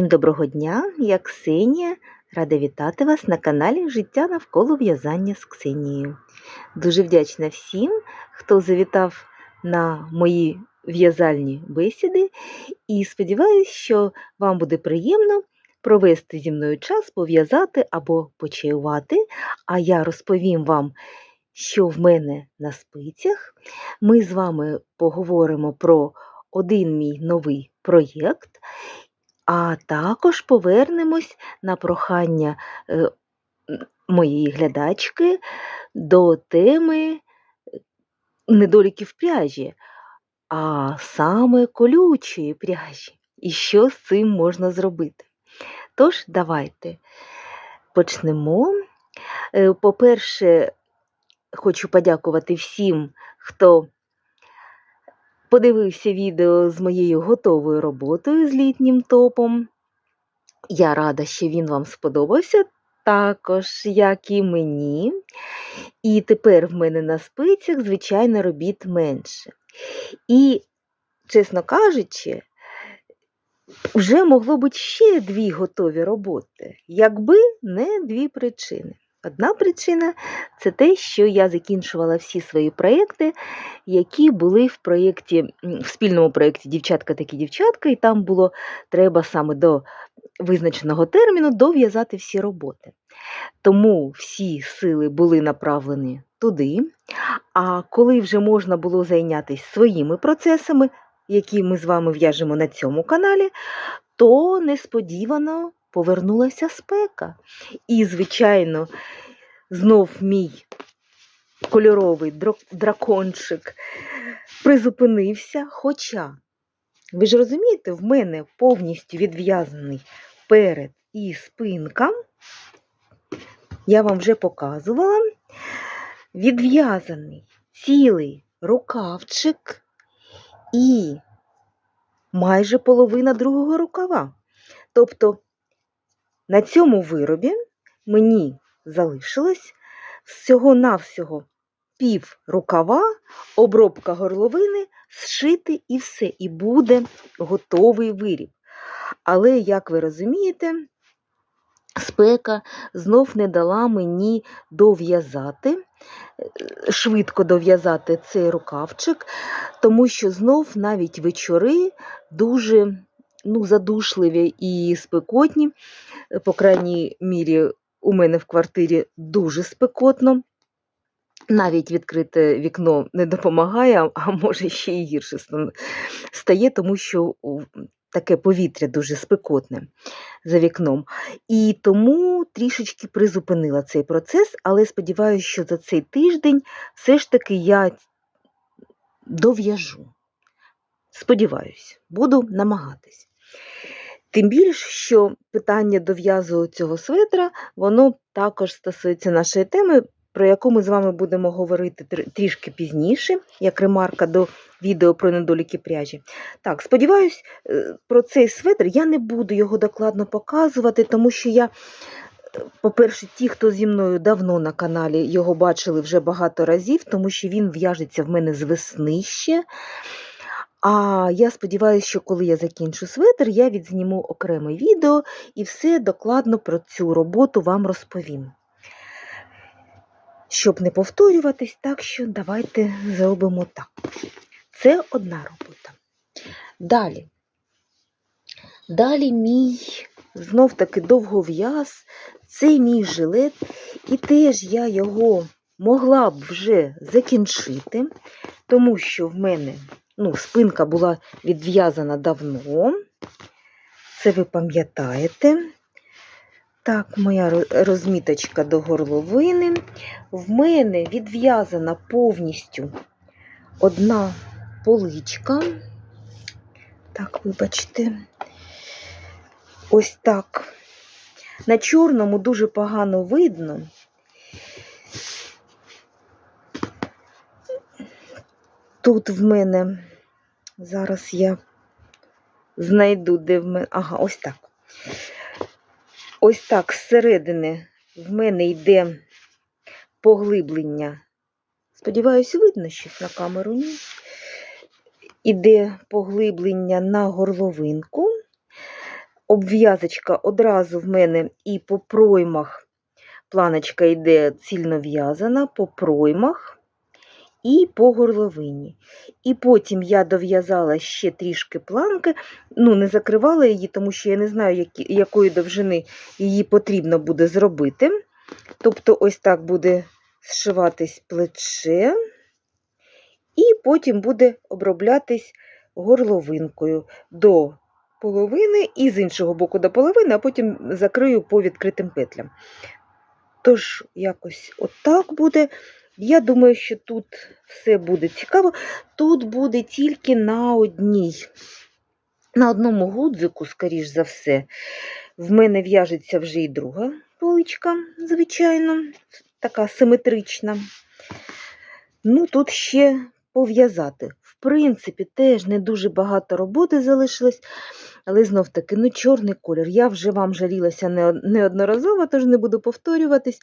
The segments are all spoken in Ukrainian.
Всім доброго дня! Я Ксенія. Рада вітати вас на каналі Життя навколо в'язання з Ксенією. Дуже вдячна всім, хто завітав на мої в'язальні бесіди, і сподіваюся, що вам буде приємно провести зі мною час, пов'язати або почаювати. А я розповім вам, що в мене на спицях. Ми з вами поговоримо про один мій новий проєкт. А також повернемось на прохання е, моєї глядачки до теми недоліків пряжі, а саме колючої пряжі. І що з цим можна зробити? Тож, давайте почнемо. Е, По-перше, хочу подякувати всім, хто подивився відео з моєю готовою роботою з літнім топом. Я рада, що він вам сподобався, також, як і мені. І тепер в мене на спицях, звичайно, робіт менше. І, чесно кажучи, вже могло бути ще дві готові роботи, якби не дві причини. Одна причина це те, що я закінчувала всі свої проєкти, які були в проєкті, в спільному проєкті Дівчатка такі дівчатка, і там було треба саме до визначеного терміну дов'язати всі роботи. Тому всі сили були направлені туди. А коли вже можна було зайнятися своїми процесами, які ми з вами в'яжемо на цьому каналі, то несподівано повернулася спека. І, звичайно, знов мій кольоровий дракончик призупинився. Хоча, ви ж розумієте, в мене повністю відв'язаний перед і спинка. Я вам вже показувала. Відв'язаний цілий рукавчик і майже половина другого рукава. Тобто на цьому виробі мені залишилось всього-навсього пів рукава, обробка горловини, зшити і все, і буде готовий виріб. Але, як ви розумієте, спека знов не дала мені дов'язати, е, швидко дов'язати цей рукавчик, тому що знов навіть вечори дуже ну, задушливі і спекотні. Е, По крайній мірі, у мене в квартирі дуже спекотно. Навіть відкрите вікно не допомагає, а- може ще й гірше стає, тому що таке повітря дуже спекотне за вікном. І тому трішечки призупинила цей процес, але сподіваюся, що за цей тиждень все ж таки я дов'яжу. Сподіваюсь, буду намагатись. Тим більше, що питання дов'язу цього светра, воно також стосується нашої теми, про яку ми з вами будемо говорити трішки пізніше, як ремарка до відео про недоліки пряжі. Так, сподіваюсь, е, про цей светр я не буду його докладно показувати, тому що я, по-перше, ті, хто зі мною давно на каналі, його бачили вже багато разів, тому що він в'яжеться в мене з весни ще. А я сподіваюся, що коли я закінчу светр, я відзніму окреме відео і все докладно про цю роботу вам розповім. Щоб не повторюватись, так що давайте зробимо так. Це одна робота. Далі. Далі мій знов таки довгов'яз, це мій жилет, і теж я його могла б вже закінчити, тому що в мене ну, спинка була відв'язана давно. Це ви пам'ятаєте. Так, моя розміточка до горловини. В мене відв'язана повністю одна поличка. Так, вибачте. Ось так. На чорному дуже погано видно. Тут в мене, зараз я знайду, де в мене. Ага, ось так. Ось так зсередини в мене йде поглиблення. Сподіваюсь, видно щось на камеру, ні? Іде поглиблення на горловинку. обв'язочка одразу в мене і по проймах планочка йде цільно в'язана, по проймах і по горловині. І потім я дов'язала ще трішки планки, ну, не закривала її, тому що я не знаю, які, якої довжини її потрібно буде зробити. Тобто, ось так буде зшиватись плече, і потім буде оброблятись горловинкою до половини і з іншого боку до половини, а потім закрию по відкритим петлям. Тож, якось отак буде. Я думаю, що тут все буде цікаво. Тут буде тільки на одній, на одному гудзику, скоріш за все, в мене в'яжеться вже і друга поличка, звичайно, така симетрична. Ну, тут ще пов'язати. В принципі, теж не дуже багато роботи залишилось, але знов таки, ну, чорний колір. Я вже вам жалілася неодноразово, тож не буду повторюватись.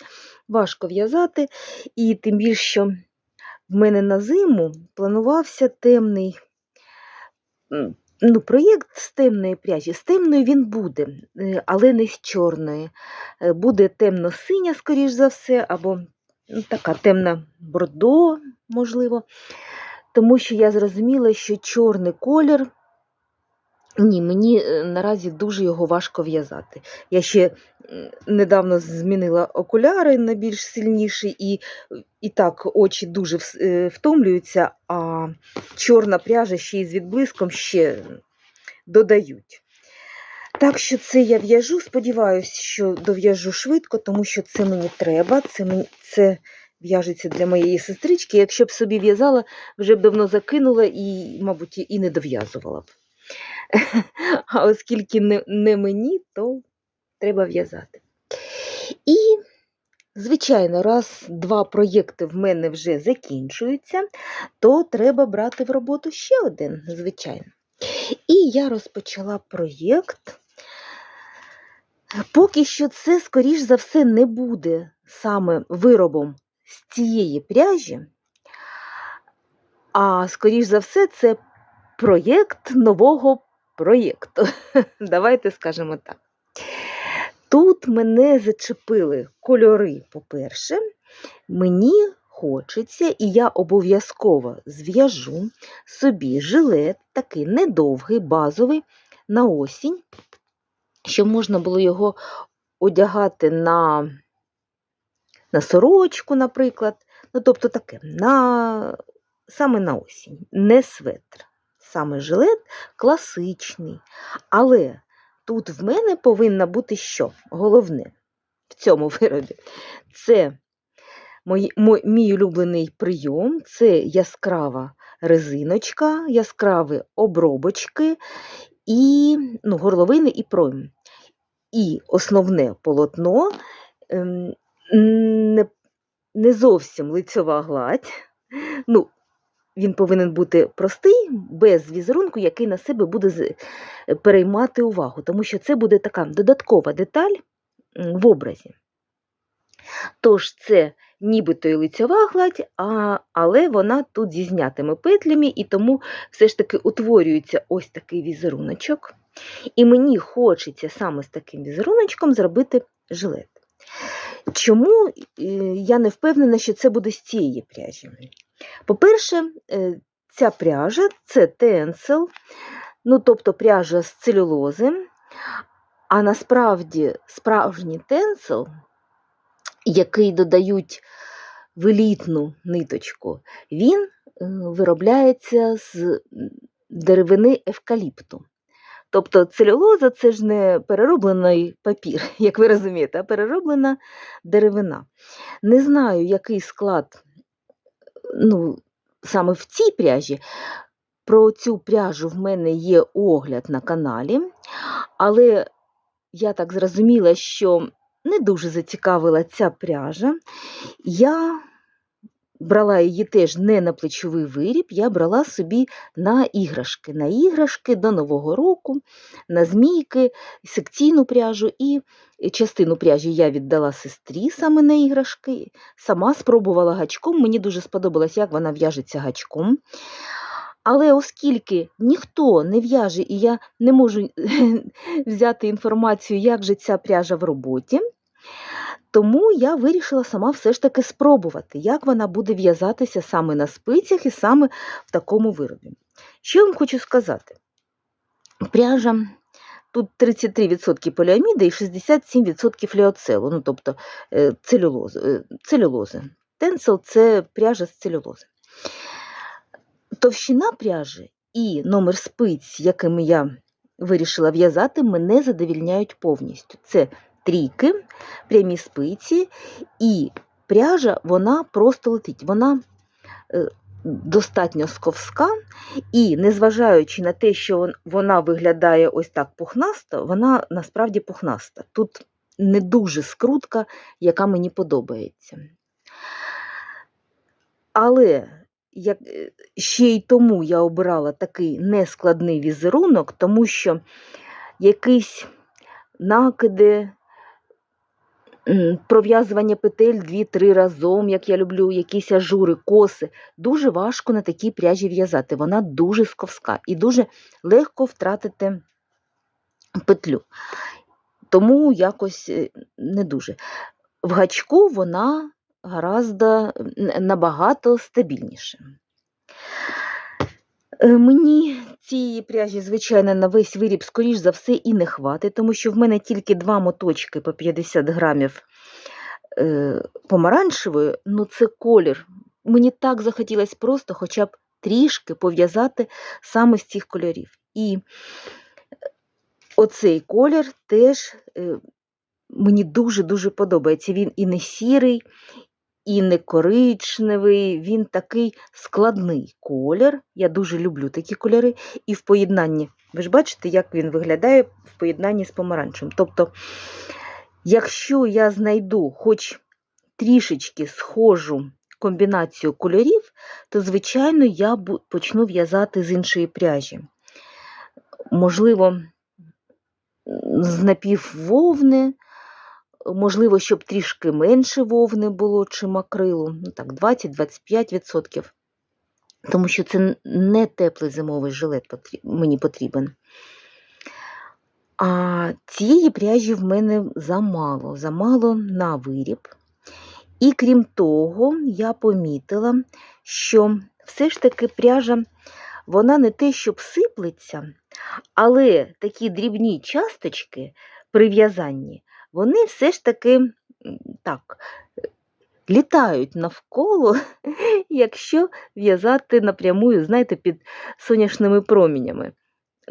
Важко в'язати. І тим більше, що в мене на зиму планувався темний ну, проєкт з темної пряжі. З темної він буде, е, але не з чорної. Е, Буде темно-синя, скоріш за все, або ну, така темна бордо, можливо. Тому що я зрозуміла, що чорний колір. Ні, мені е, наразі дуже його важко в'язати. Я ще недавно змінила окуляри на більш сильніші, і, і так очі дуже е, втомлюються, а чорна пряжа ще й з відблиском ще додають. Так що це я в'яжу. Сподіваюся, що дов'яжу швидко, тому що це мені треба. Це, мені, це в'яжеться для моєї сестрички. Якщо б собі в'язала, вже б давно закинула і, мабуть, і не дов'язувала б. А оскільки не, не мені, то треба в'язати. І, звичайно, раз два проєкти в мене вже закінчуються, то треба брати в роботу ще один, звичайно. І я розпочала проєкт. Поки що це, скоріш за все, не буде саме виробом з цієї пряжі, а скоріш за все, це проєкт нового проєкту. Давайте скажемо так. Тут мене зачепили кольори, по-перше, мені хочеться, і я обов'язково зв'яжу собі жилет, такий недовгий, базовий, на осінь, щоб можна було його одягати на, на сорочку, наприклад. Ну, тобто таке, на, саме на осінь, не светр. Саме жилет класичний. Але тут в мене повинна бути що? Головне в цьому виробі. Це мій, мій, улюблений прийом, це яскрава резиночка, яскраві обробочки, і ну, горловини і пройм. І основне полотно ем, не, не зовсім лицьова гладь. Ну, він повинен бути простий, без візерунку, який на себе буде переймати увагу, тому що це буде така додаткова деталь в образі. Тож це нібито і лицьова гладь, а, але вона тут зі знятими петлями, і тому все ж таки утворюється ось такий візеруночок. І мені хочеться саме з таким візеруночком зробити жилет. Чому е, я не впевнена, що це буде з цієї пряжі? По-перше, е, ця пряжа це тенсел, ну тобто пряжа з целюлози, а насправді справжній тенсел, який додають в елітну ниточку, він е, виробляється з деревини евкаліпту. Тобто целюлоза це ж не перероблений папір, як ви розумієте, а перероблена деревина. Не знаю, який склад ну, саме в цій пряжі. Про цю пряжу в мене є огляд на каналі, але я так зрозуміла, що не дуже зацікавила ця пряжа. Я брала її теж не на плечовий виріб, я брала собі на іграшки. На іграшки до Нового року, на змійки, секційну пряжу і частину пряжі я віддала сестрі саме на іграшки. Сама спробувала гачком. Мені дуже сподобалось, як вона в'яжеться гачком. Але оскільки ніхто не в'яже, і я не можу взяти інформацію, як же ця пряжа в роботі, тому я вирішила сама все ж таки спробувати, як вона буде в'язатися саме на спицях і саме в такому виробі. Що я вам хочу сказати? Пряжа тут 33% поліаміди і 67% ліоцелу, ну тобто е, целюлози. е. Тенсел це пряжа з целюлози. Товщина пряжі і номер спиць, якими я вирішила в'язати, мене задовільняють повністю. Це трійки, прямі спиці, і пряжа вона просто летить. Вона е, достатньо сковська, і незважаючи на те, що вона виглядає ось так пухнасто, вона насправді пухнаста. Тут не дуже скрутка, яка мені подобається. Але як, е, ще й тому я обирала такий нескладний візерунок, тому що якісь накиди, пров'язування петель 2-3 разом, як я люблю, якісь ажури, коси. Дуже важко на такій пряжі в'язати. Вона дуже сковська і дуже легко втратити петлю. Тому якось е, не дуже. В гачку вона гораздо н- набагато стабільніше. Е, Мені цієї пряжі, звичайно, на весь виріб, скоріш за все, і не хватить, тому що в мене тільки два моточки по 50 грамів е, помаранчевої, ну це колір. Мені так захотілося просто хоча б трішки пов'язати саме з цих кольорів. І оцей колір теж е, мені дуже-дуже подобається. Він і не сірий, і не коричневий, він такий складний колір. Я дуже люблю такі кольори. І в поєднанні, ви ж бачите, як він виглядає в поєднанні з помаранчевим. Тобто, якщо я знайду хоч трішечки схожу комбінацію кольорів, то, звичайно, я почну в'язати з іншої пряжі. Можливо, з напіввовни, можливо, щоб трішки менше вовни було, чим акрилу, ну так, 20-25%. Тому що це не теплий зимовий жилет мені потрібен. А цієї пряжі в мене замало, замало на виріб. І крім того, я помітила, що все ж таки пряжа, вона не те, щоб сиплеться, але такі дрібні часточки при в'язанні, вони все ж таки так, літають навколо, якщо в'язати напрямую, знаєте, під сонячними промінями.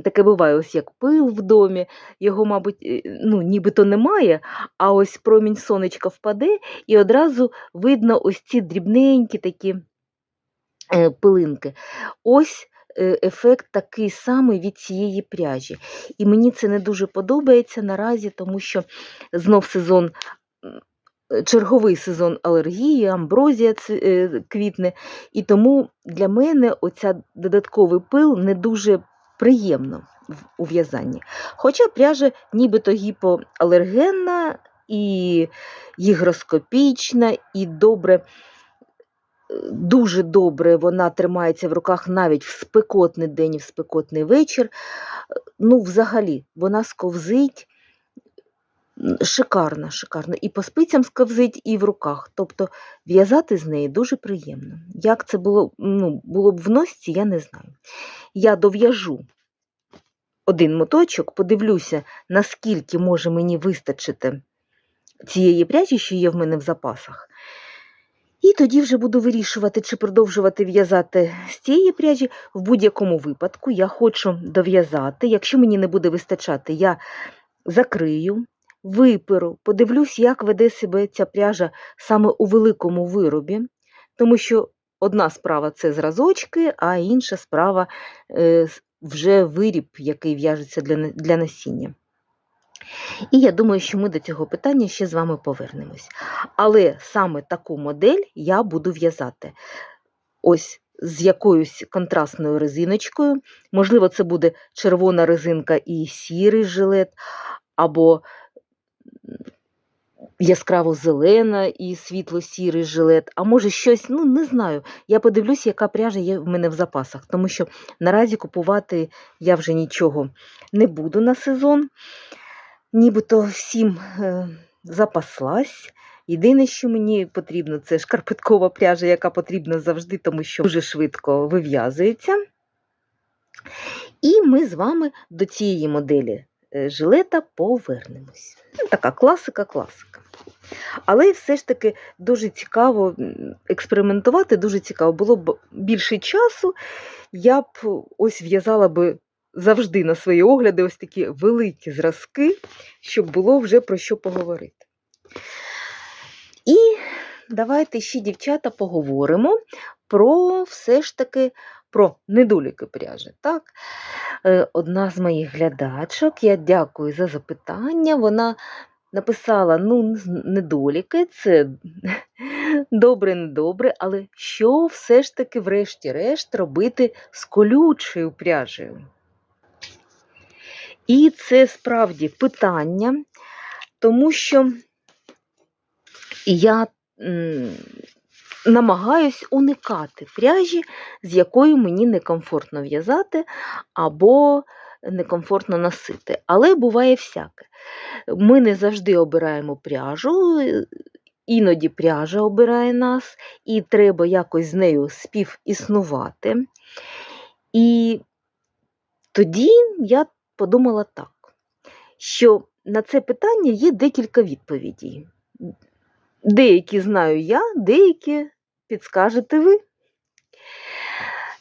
Таке буває, ось як пил в домі, його, мабуть, е, ну, нібито немає, а ось промінь сонечка впаде, і одразу видно ось ці дрібненькі такі е, пилинки. Ось ефект такий самий від цієї пряжі. І мені це не дуже подобається наразі, тому що знов сезон. е, Черговий сезон алергії, амброзія е, квітне, і тому для мене оця додатковий пил не дуже приємно в- в'язанні. Хоча пряжа нібито гіпоалергенна і гігроскопічна, і добре, е, дуже добре вона тримається в руках навіть в спекотний день і в спекотний вечір. Ну, взагалі, вона сковзить шикарно, шикарно. І по спицям сковзить, і в руках. Тобто в'язати з неї дуже приємно. Як це було, ну, було б в носці, я не знаю. Я дов'яжу один моточок, подивлюся, наскільки може мені вистачити цієї пряжі, що є в мене в запасах. І тоді вже буду вирішувати, чи продовжувати в'язати з цієї пряжі. В будь-якому випадку я хочу дов'язати. Якщо мені не буде вистачати, я закрию, виперу, подивлюсь, як веде себе ця пряжа саме у великому виробі, тому що одна справа це зразочки, а інша справа е, вже виріб, який в'яжеться для, насіння. І я думаю, що ми до цього питання ще з вами повернемось. Але саме таку модель я буду в'язати. Ось з якоюсь контрастною резиночкою. Можливо, це буде червона резинка і сірий жилет, або яскраво зелена і світло-сірий жилет, а може щось, ну не знаю. Я подивлюсь, яка пряжа є в мене в запасах, тому що наразі купувати я вже нічого не буду на сезон. Нібито всім е, запаслась. Єдине, що мені потрібно, це шкарпеткова пряжа, яка потрібна завжди, тому що дуже швидко вив'язується. І ми з вами до цієї моделі е, жилета повернемось. Ну, Така класика, класика. Але все ж таки дуже цікаво експериментувати, дуже цікаво. Було б більше часу, я б ось в'язала би завжди на свої огляди ось такі великі зразки, щоб було вже про що поговорити. І давайте ще, дівчата, поговоримо про все ж таки про недоліки пряжі. Так? Е, Одна з моїх глядачок, я дякую за запитання. Вона написала: ну, недоліки, це добре, недобре, але що все ж таки, врешті-решт, робити з колючою пряжею? І це справді питання, тому що я намагаюсь уникати пряжі, з якою мені некомфортно в'язати або некомфортно носити. Але буває всяке. Ми не завжди обираємо пряжу, іноді пряжа обирає нас, і треба якось з нею співіснувати. І тоді я подумала так, що на це питання є декілька відповідей. Деякі знаю я, деякі підскажете ви.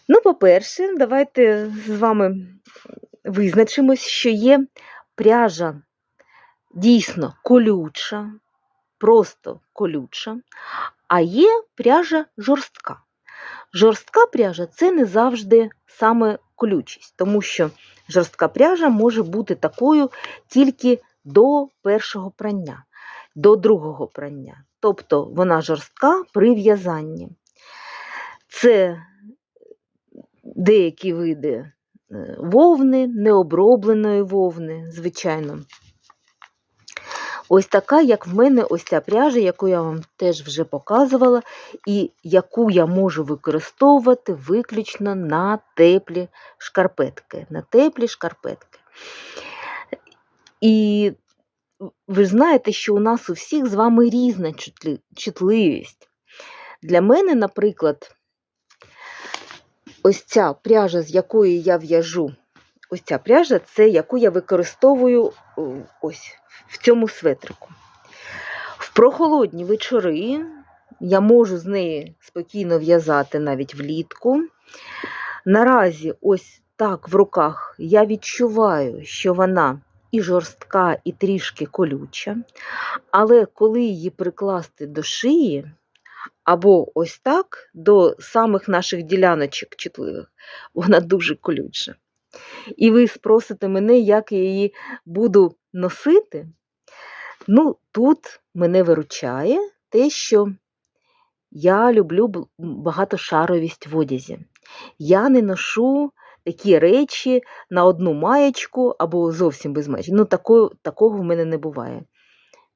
Ну, по-перше, давайте з вами визначимось, що є пряжа дійсно колюча, просто колюча, а є пряжа жорстка. Жорстка пряжа це не завжди саме колючість, тому що жорстка пряжа може бути такою тільки до першого прання, до другого прання. Тобто вона жорстка при в'язанні. Це деякі види е, вовни, необробленої вовни, звичайно. Ось така, як в мене, ось ця пряжа, яку я вам теж вже показувала, і яку я можу використовувати виключно на теплі шкарпетки. На теплі шкарпетки. І ви ж знаєте, що у нас у всіх з вами різна чутливість. Для мене, наприклад, ось ця пряжа, з якої я в'яжу, ось ця пряжа, це яку я використовую ось в цьому светрику. В прохолодні вечори я можу з неї спокійно в'язати навіть влітку. Наразі, ось так в руках я відчуваю, що вона і жорстка, і трішки колюча. Але коли її прикласти до шиї, або ось так до самих наших діляночок чутливих, вона дуже колюча. І ви спросите мене, як я її буду носити. Ну, тут мене виручає те, що я люблю бл- багатошаровість в одязі. Я не ношу такі речі на одну маєчку або зовсім без маєчки. Ну, такого, такого в мене не буває.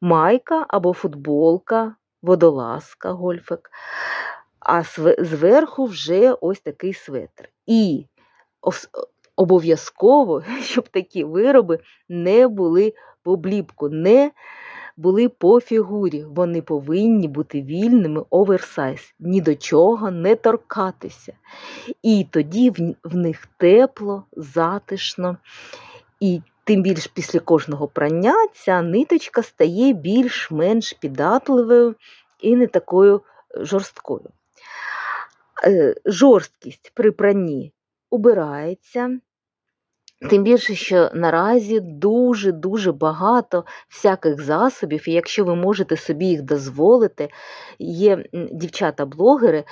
Майка або футболка, водолазка, гольфик, а зверху вже ось такий светр. І обов'язково, щоб такі вироби не були в обліпку, не були по фігурі. Вони повинні бути вільними оверсайз, ні до чого не торкатися. І тоді в, них тепло, затишно. І тим більш після кожного прання ця ниточка стає більш-менш піддатливою і не такою е, жорсткою. Е, Жорсткість при пранні убирається. Тим більше, що наразі дуже-дуже багато всяких засобів, і якщо ви можете собі їх дозволити, є дівчата-блогери,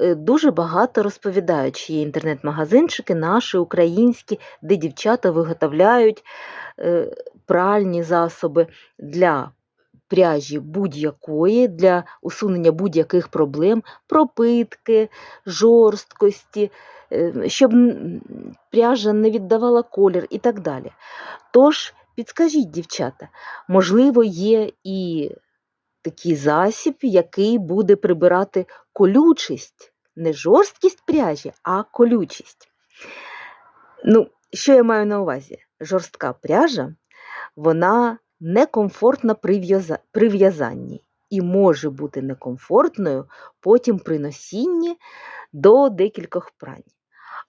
е, дуже багато розповідають, що є інтернет-магазинчики наші українські, де дівчата виготовляють е, пральні засоби для пряжі будь-якої, для усунення будь-яких проблем, пропитки, жорсткості, щоб пряжа не віддавала колір і так далі. Тож, підскажіть, дівчата, можливо, є і такий засіб, який буде прибирати колючість. Не жорсткість пряжі, а колючість. Ну, що я маю на увазі? Жорстка пряжа, вона некомфортна при в'язанні і може бути некомфортною потім при носінні до декількох прань.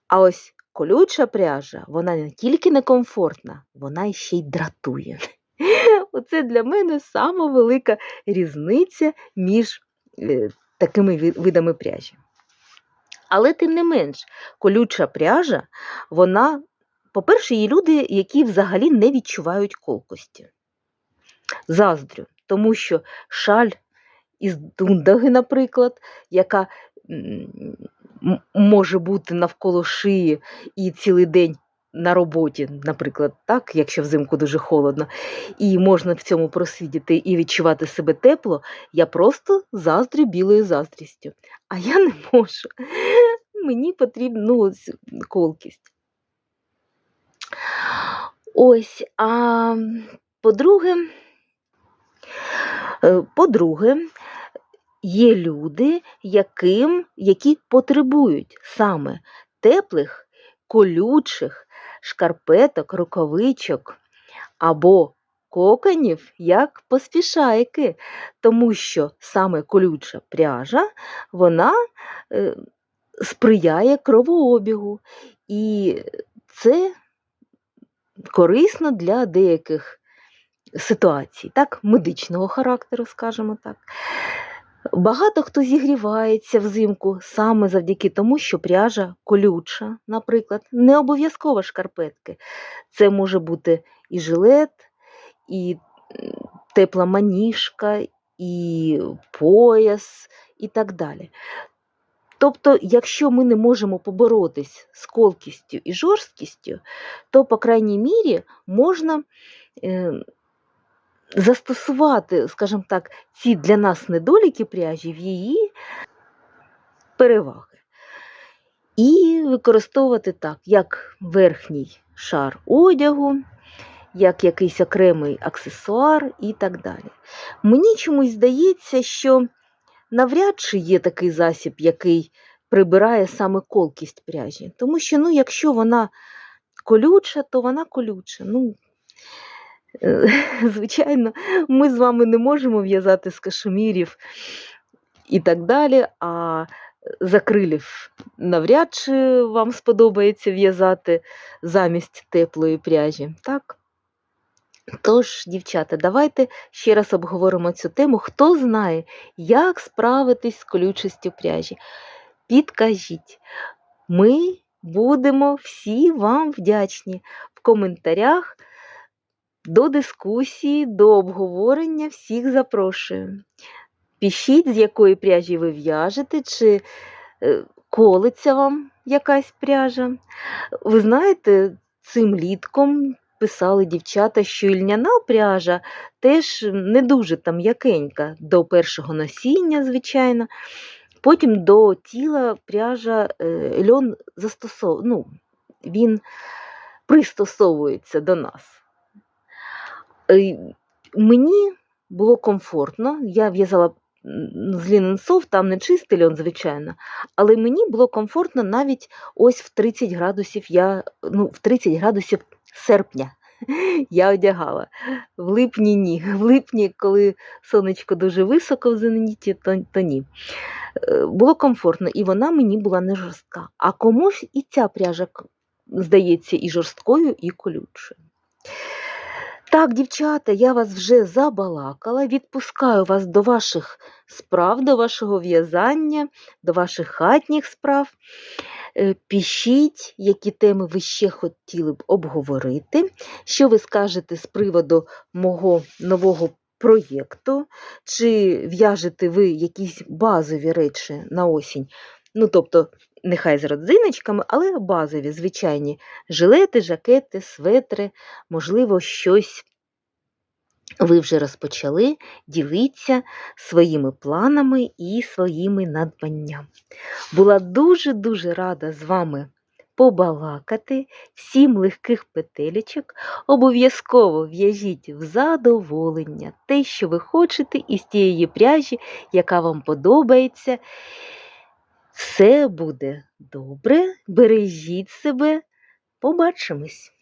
А ось колюча пряжа, вона не тільки некомфортна, вона ще й дратує. Оце для мене сама велика різниця між е, такими видами пряжі. Але тим не менш, колюча пряжа, вона, по-перше, є люди, які взагалі не відчувають колкості. Заздрю, тому що шаль із дундаги, наприклад, яка може бути навколо шиї і цілий день на роботі, наприклад, так, якщо взимку дуже холодно, і можна в цьому просидіти і відчувати себе тепло, я просто заздрю білою заздрістю. А я не можу. Мені потрібна ну, колкість. Ось, а по-друге, е, по-друге, є люди, яким, які потребують саме теплих, колючих шкарпеток, рукавичок або коконів, як поспішайки, тому що саме колюча пряжа, вона е, сприяє кровообігу, і це корисно для деяких ситуацій, так, медичного характеру, скажімо так. Багато хто зігрівається взимку саме завдяки тому, що пряжа колюча, наприклад, не обов'язково шкарпетки. Це може бути і жилет, і тепла маніжка, і пояс, і так далі. Тобто, якщо ми не можемо поборотись з колкістю і жорсткістю, то, по крайній мірі, можна е, застосувати, скажімо так, ці для нас недоліки пряжі в її переваги. І використовувати так, як верхній шар одягу, як якийсь окремий аксесуар і так далі. Мені чомусь здається, що навряд чи є такий засіб, який прибирає саме колкість пряжі. Тому що, ну, якщо вона колюча, то вона колюча. Ну, звичайно, ми з вами не можемо в'язати з кашемірів і так далі, а з акрилів навряд чи вам сподобається в'язати замість теплої пряжі. Так? Тож, дівчата, давайте ще раз обговоримо цю тему. Хто знає, як справитись з колючістю пряжі? Підкажіть, ми будемо всі вам вдячні в коментарях. До дискусії, до обговорення всіх запрошую. Пишіть, з якої пряжі ви в'яжете, чи е, колиться вам якась пряжа. Ви знаєте, цим літком писали дівчата, що ільняна пряжа теж не дуже там м'якенька до першого носіння, звичайно. Потім до тіла пряжа е, льон застосов... ну, він пристосовується до нас. Мені було комфортно, я в'язала з ліненсов, там не чистий льон, звичайно, але мені було комфортно навіть ось в 30 градусів я, ну, в 30 градусів серпня я одягала. В липні ні. В липні, коли сонечко дуже високо в зеніті, то, то ні. Е, Було комфортно, і вона мені була не жорстка. А комусь і ця пряжа здається і жорсткою, і колючою. Так, дівчата, я вас вже забалакала. Відпускаю вас до ваших справ, до вашого в'язання, до ваших хатніх справ. Е, Пишіть, які теми ви ще хотіли б обговорити, що ви скажете з приводу мого нового проєкту, чи в'яжете ви якісь базові речі на осінь. Ну, тобто, нехай з родзиночками, але базові, звичайні жилети, жакети, светри, можливо, щось ви вже розпочали. Діліться своїми планами і своїми надбаннями. Була дуже-дуже рада з вами побалакати, сім легких петелечок обов'язково в'яжіть в задоволення те, що ви хочете, із тієї пряжі, яка вам подобається. Все буде добре, бережіть себе, побачимось!